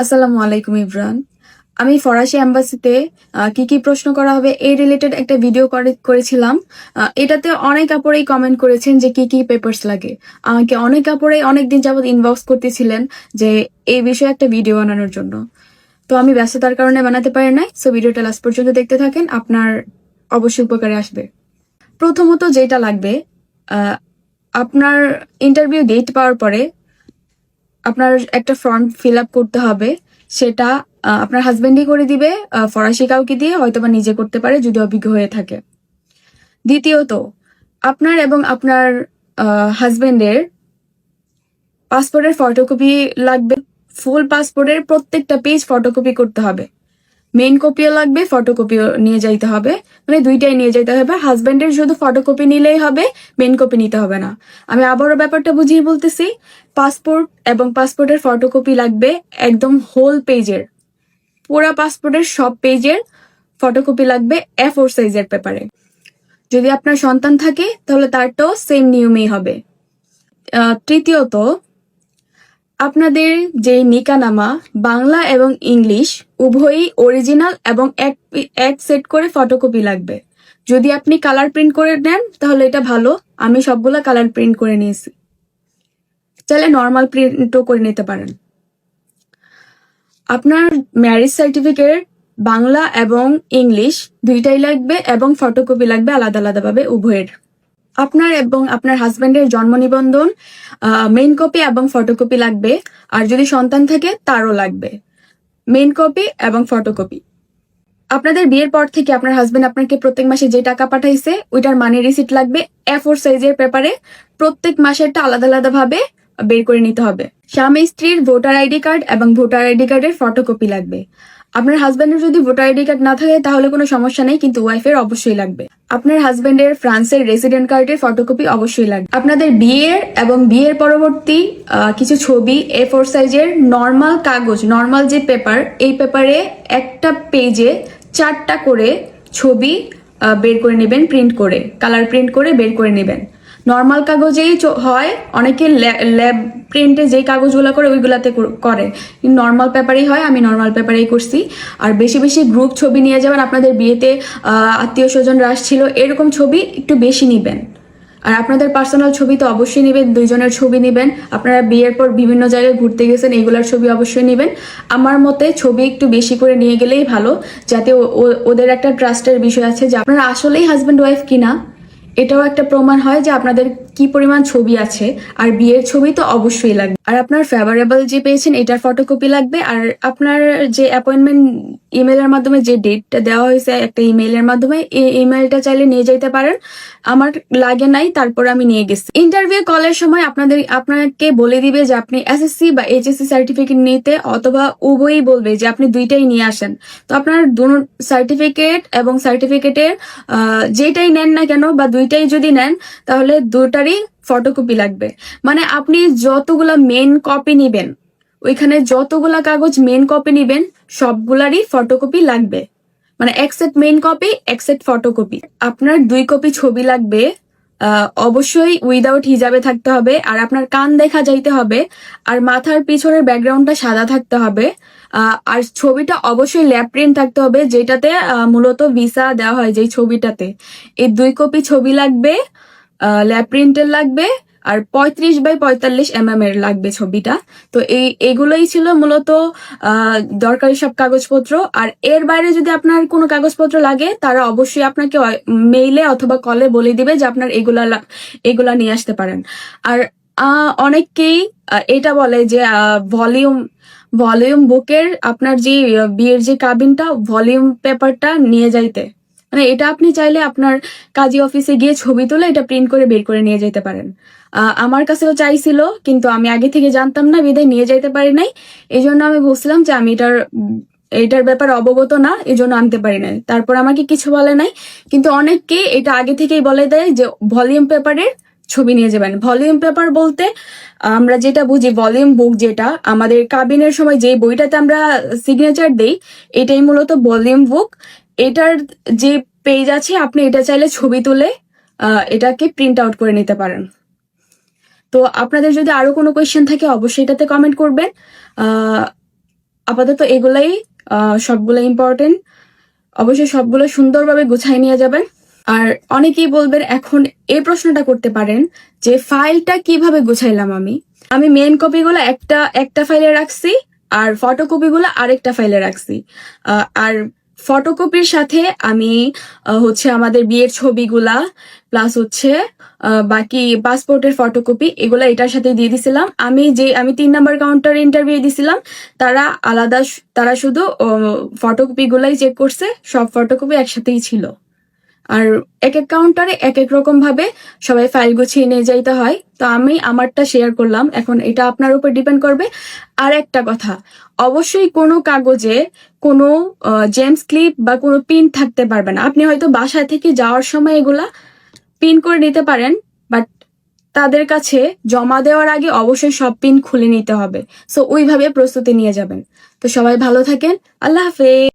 আসসালামু আলাইকুম ইব্রান আমি ফরাসি অ্যাম্বাসিতে কি কি প্রশ্ন করা হবে এই রিলেটেড একটা ভিডিও করে- করেছিলাম। এটাতে অনেক কাপড়েই কমেন্ট করেছেন যে কি কি পেপারস লাগে। আমাকে অনেক কাপড়েই অনেক দিন যাবত ইনবক্স করতেছিলেন যে এই বিষয়ে একটা ভিডিও বানানোর জন্য। তো আমি ব্যস্ততার কারণে বানাতে পারি নাই সো ভিডিওটা লাস্ট পর্যন্ত দেখতে থাকেন, আপনার অবশ্যই উপকারে আসবে। প্রথমত যেটা লাগবে আপনার ইন্টারভিউ ডেট পাওয়ার পরে আপনার একটা ফর্ম ফিল আপ করতে হবে। সেটা আপনার হাজবেন্ডই করে দিবে ফরাসি কাউকে দিয়ে হয়তো বা নিজে করতে পারে, যদি অভিজ্ঞ হয়ে থাকে। দ্বিতীয়ত, আপনার এবং আপনার হাজবেন্ডের পাসপোর্টের ফটোকপি লাগবে। ফুল পাসপোর্টের প্রত্যেকটা পেজ ফটোকপি করতে হবে। মেইন কপিও লাগবে ফটোকপিও নিয়ে যাইতে হবে। মানে দুইটাই নিয়ে যাইতে হবে। হাজবেন্ডের শুধু ফটোকপি নিলেই হবে মেইন কপি নিতে হবে না। আমি আবারও ব্যাপারটা বুঝিয়ে বলতেছি পাসপোর্ট এবং পাসপোর্টের ফটোকপি লাগবে একদম হোল পেজের পুরা পাসপোর্টের সব পেজের ফটোকপি লাগবে এ ফোর সাইজের পেপারে যদি আপনার সন্তান থাকে, তাহলে তারটাও সেম নিয়মেই হবে। তৃতীয়ত আপনাদের যে নিকানামা, বাংলা এবং ইংলিশ উভয়ই অরিজিনাল এবং এক এক সেট করে ফটোকপি লাগবে। যদি আপনি কালার প্রিন্ট করে নেন তাহলে এটা ভালো। আমি সবগুলা কালার প্রিন্ট করে নিয়েছি। চাইলে নর্মাল প্রিন্টও করে নিতে পারেন। আপনার ম্যারেজ সার্টিফিকেট বাংলা এবং ইংলিশ দুইটাই লাগবে এবং ফটোকপি লাগবে আলাদা আলাদাভাবে উভয়ের। আপনার এবং আপনার হাজবেন্ডের জন্ম নিবন্ধন মেইন কপি এবং ফটোকপি লাগবে। আর যদি সন্তান থাকে, তারও লাগবে। মেইন কপি এবং ফটোকপি আপনাদের বিয়ের পর থেকে আপনার হাজবেন্ড আপনাকে প্রত্যেক মাসে যে টাকা পাঠাইছে, ওইটার মানি রিসিট লাগবে। এ ফোর সাইজের পেপারে প্রত্যেক মাসেরটা আলাদা আলাদা ভাবে বের করে নিতে হবে। স্বামী, স্ত্রীর ভোটার আইডি কার্ড এবং ভোটার আইডি কার্ডের ফটোকপি লাগবে। আপনার হাজবেন্ডের যদি ভোটার আইডি কার্ড না থাকে, তাহলে কোনো সমস্যা নেই, কিন্তু ওয়াইফের অবশ্যই লাগবে। আপনার হাজবেন্ডের ফ্রান্সের রেসিডেন্ট কার্ডের ফটোকপি অবশ্যই লাগবে। আপনাদের বিয়ের এবং বিয়ের পরবর্তী কিছু ছবি এ ফোর সাইজের নর্মাল কাগজ নর্মাল যে পেপার এই পেপারে একটা পেজে চারটা করে ছবি বের করে নেবেন প্রিন্ট করে কালার প্রিন্ট করে বের করে নেবেন। নর্মাল কাগজেই হয়। অনেকে ল্যাব প্রিন্টে যে কাগজগুলো করে, ওইগুলাতে কর- নর্মাল পেপারেই হয়, আমি নর্মাল পেপারেই করছি। আর বেশি বেশি গ্রুপ ছবি নিয়ে যাবেন, আপনাদের বিয়েতে আত্মীয় স্বজনরা আসছিল, এরকম ছবি একটু বেশি নিবেন। আর আপনাদের পার্সোনাল ছবি তো অবশ্যই নেবেন, দুইজনের ছবি নেবেন। আপনারা বিয়ের পর বিভিন্ন জায়গায় ঘুরতে গেছেন এগুলার ছবি অবশ্যই নেবেন। আমার মতে ছবি একটু বেশি করে নিয়ে গেলেই ভালো, যাতে ওদের একটা ট্রাস্টের বিষয় আছে যে আপনারা আসলেই হাজব্যান্ড ওয়াইফ কিনা। এটাও একটা প্রমাণ হয় যে আপনাদের কি পরিমাণ ছবি আছে, আর বিয়ের ছবি তো অবশ্যই লাগবে। আর আপনার ফেভারেবল যে পেয়েছেন, এটার ফটোকপি লাগবে। আর আপনার যে অ্যাপয়েন্টমেন্ট ইমেলের মাধ্যমে যে ডেটটা দেওয়া হয়েছে, একটা ইমেলের মাধ্যমে, এই ইমেলটা চাইলে নিয়ে যাইতে পারেন। আমার লাগে নাই, তারপর আমি নিয়ে গেছি। ইন্টারভিউ কলের সময় আপনাদের, আপনাকে বলে দিবে যে আপনি এসএসসি বা এইচএসসি সার্টিফিকেট নিতে অথবা উভয়ই বলবে যে আপনি দুইটাই নিয়ে আসেন। তো আপনার দুটো সার্টিফিকেট এবং সার্টিফিকেটের যেটাই নেন না কেন বা দুইটাই যদি নেন, তাহলে দুটারই ফটোকপি লাগবে। মানে আপনি যতগুলা মেন কপি নিবেন, ওইখানে যতগুলা কাগজ মেন কপি নিবেন, সবগুলারই ফটোকপি লাগবে। মানে এক সেট মেইন কপি এক সেট ফটোকপি আপনার দুই কপি ছবি লাগবে অবশ্যই উইদাউট হিজাবে থাকতে হবে, আর আপনার কান দেখা যাইতে হবে, আর মাথার পিছনের ব্যাকগ্রাউন্ডটা সাদা থাকতে হবে আর ছবিটা অবশ্যই ল্যাব প্রিন্ট থাকতে হবে, যেটাতে মূলত ভিসা দেওয়া হয় যেই ছবিটাতে। এই দুই কপি ছবি লাগবে ল্যাব প্রিন্টের লাগবে আর পঁয়ত্রিশ বাই পঁয়তাল্লিশ এম এম এর লাগবে ছবিটা। তো এই, এগুলোই ছিল মূলত দরকারি সব কাগজপত্র। আর এর বাইরে যদি আপনার কোনো কাগজপত্র লাগে, তারা অবশ্যই আপনাকে মেইলে অথবা কলে বলে দিবে যে আপনার এগুলা এগুলা নিয়ে আসতে পারেন। আর অনেককেই এটা বলে যে ভলিউম ভলিউম বুকের আপনার যে বিয়ের যে কাবিনটা ভলিউম পেপারটা নিয়ে যাইতে। মানে এটা আপনি চাইলে আপনার কাজী অফিসে গিয়ে ছবি তুলে এটা প্রিন্ট করে বের করে নিয়ে যেতে পারেন। আমার কাছেও চাইছিল, কিন্তু আমি আগে থেকে জানতাম না, বিদায় নিয়ে যেতে পারি নাই। এই জন্য আমি বুঝলাম যে আমি এটার এটার ব্যাপারে অবগত না এই জন্য আনতে পারি নাই। তারপর আমাকে কিছু বলে নাই, কিন্তু অনেককে এটা আগে থেকেই বলে দেয় যে ভলিউম পেপারের ছবি নিয়ে যাবেন। ভলিউম পেপার বলতে আমরা যেটা বুঝি ভলিউম বুক যেটা, আমাদের কাবিনের সময় যে বইটাতে আমরা সিগনেচার দেই, এটাই মূলত ভলিউম বুক এটার যে পেজ আছে, আপনি এটা চাইলে ছবি তুলে এটাকে প্রিন্ট আউট করে নিতে পারেন। তো আপনাদের যদি আরও কোনো কোয়েশ্চেন থাকে, অবশ্যই এটাতে কমেন্ট করবেন। আপাতত এগুলাই সবগুলো ইম্পর্টেন্ট অবশ্যই সবগুলো সুন্দরভাবে গুছাই নিয়ে যাবেন। আর অনেকেই বলবেন, এখন এই প্রশ্নটা করতে পারেন যে ফাইলটা কীভাবে গুছাইলাম আমি? আমি মেন কপিগুলো একটা একটা ফাইলে রাখছি আর ফটোকপিগুলো আরেকটা ফাইলে রাখছি। আর ফটোকপির সাথে আমি হচ্ছে আমাদের বিয়ের ছবিগুলা প্লাস হচ্ছে বাকি পাসপোর্টের ফটোকপি এগুলা এটার সাথে দিয়ে দিছিলাম। আমি যে, আমি তিন নাম্বার কাউন্টার ইন্টারভিউ দিছিলাম। তারা আলাদা, তারা শুধু ফটোকপি গুলাই চেক করছে, সব ফটোকপি একসাথেই ছিল। আর এক এক কাউন্টারে এক এক রকম ভাবে সবাই ফাইল গুছিয়ে নিয়ে যাইতে হয়। তো আমি আমারটা শেয়ার করলাম। এখন এটা আপনার উপর ডিপেন্ড করবে। আর একটা কথা, অবশ্যই কোনো কাগজে কোনো জেমস ক্লিপ বা কোনো পিন থাকতে পারবে না। আপনি হয়তো বাসায় থেকে যাওয়ার সময় এগুলা পিন করে নিতে পারেন বাট তাদের কাছে জমা দেওয়ার আগে অবশ্যই সব পিন খুলে নিতে হবে। সো ওইভাবে প্রস্তুতি নিয়ে যাবেন। তো সবাই ভালো থাকেন। আল্লাহ হাফেজ।